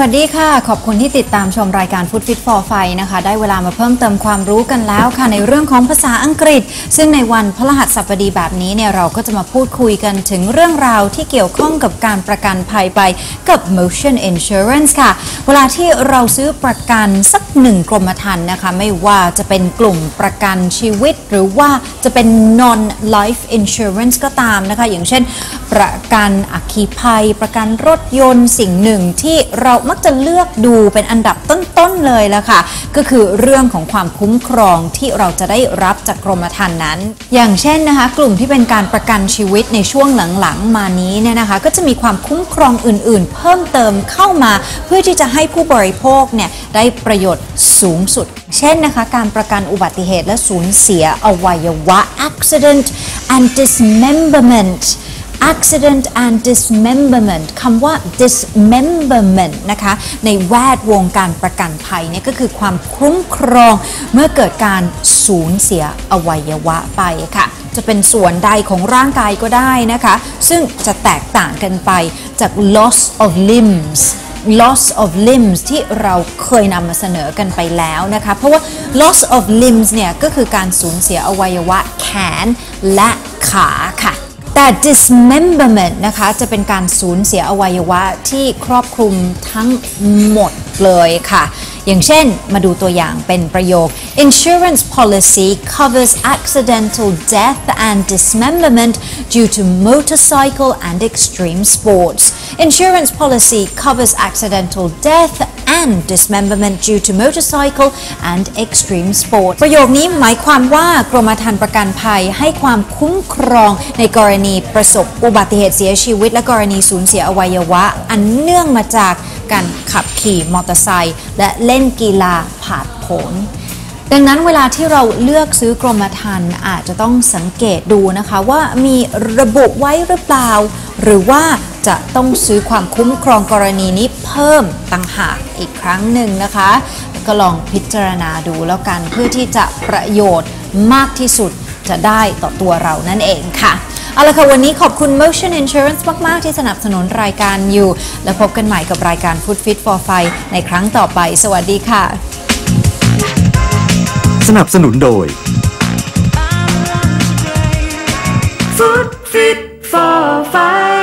วัสดีค่ะ ขอบคุณที่ติดตามชมรายการ Food Fit for f i นะคะ ได้เวลามาเพิ่มเติมความรู้กันแล้วค่ะ ในเรื่องของภาษาอังกฤษ ซึ่งในวันพฤหัสบดีแบบนี้เนี่ยเราก็จะมาพูดคุยกันถึงเรื่องราวที่เกี่ยวข้องกับการประกันภัยไปกับ Motion Insurance ค่ะ เวลาที่เราซื้อประกันสักหนึ่งกรมธรรม์นะคะ ไม่ว่าจะเป็นกลุ่มประกันชีวิต หรือว่าจะเป็น non life insurance ก็ตามนะคะ อย่างเช่น ประกันอัคคีภัย ประกันรถยนต์สิ่งหนึ่งที่เรามักจะเลือกดูเป็นอันดับต้นๆเลยละค่ะ ก็คือเรื่องของความคุ้มครองที่เราจะได้รับจากกรมธรรม์นั้น อย่างเช่นนะคะ กลุ่มที่เป็นการประกันชีวิตในช่วงหลังๆ มานี้เนี่ยนะคะ ก็จะมีความคุ้มครองอื่นๆ เพิ่มเติมเข้ามา เพื่อที่จะให้ผู้บริโภคเนี่ยได้ประโยชน์สูงสุด เช่นนะคะ การประกันอุบัติเหตุและสูญเสียอวัยวะ accident and dismemberment accident and dismemberment คำว่า dismemberment นะคะ ในแวดวงการประกันภัยเนี่ยก็คือความคุ้มครองเมื่อเกิดการสูญเสียอวัยวะไปค่ะ จะเป็นส่วนใดของร่างกายก็ได้นะคะ ซึ่งจะแตกต่างกันไปจาก loss of limbs loss of limbs ที่เราเคยนำมาเสนอกันไปแล้วนะคะ เพราะว่า loss of limbs เนี่ยก็คือการสูญเสียอวัยวะแขนและขาค่ะ แต่ dismemberment นะคะจะเป็นการสูญเสียอวัยวะที่ครอบคลุมทั้งหมดเลยค่ะ อย่างเช่นมาดูตัวอย่างเป็นประโยค insurance policy covers accidental death and dismemberment due to motorcycle and extreme sports insurance policy covers accidental death and dismemberment due to motorcycle and extreme sport ประโยคนี้หมายความว่ากรมธรรม์ประกันภัยให้ความคุ้มครองในกรณีประสบอุบัติเหตุเสียชีวิต และกรณีสูญเสียอวัยวะ อันเนื่องมาจากการขับขี่มอเตอร์ไซค์และเล่นกีฬาผาดโผนดังนั้นเวลาที่เราเลือกซื้อกรมธรรม์อาจจะต้องสังเกตดูนะคะว่ามีระบุไว้หรือเปล่า หรือว่า จะต้องซื้อความคุ้มครองกรณีนี้เพิ่มต่างหากอีกครั้งหนึ่งนะคะ ก็ลองพิจารณาดูแล้วกันเพื่อที่จะประโยชน์มากที่สุดจะได้ต่อตัวเรานั่นเองค่ะเอาละค่ะ วันนี้ขอบคุณ Motion Insurance มาก ๆ ที่สนับสนุนรายการอยู่ แล้วพบกันใหม่กับรายการ Food Fit for f i ในครั้งต่อไป สวัสดีค่ะ สนับสนุนโดย Food Fit for Five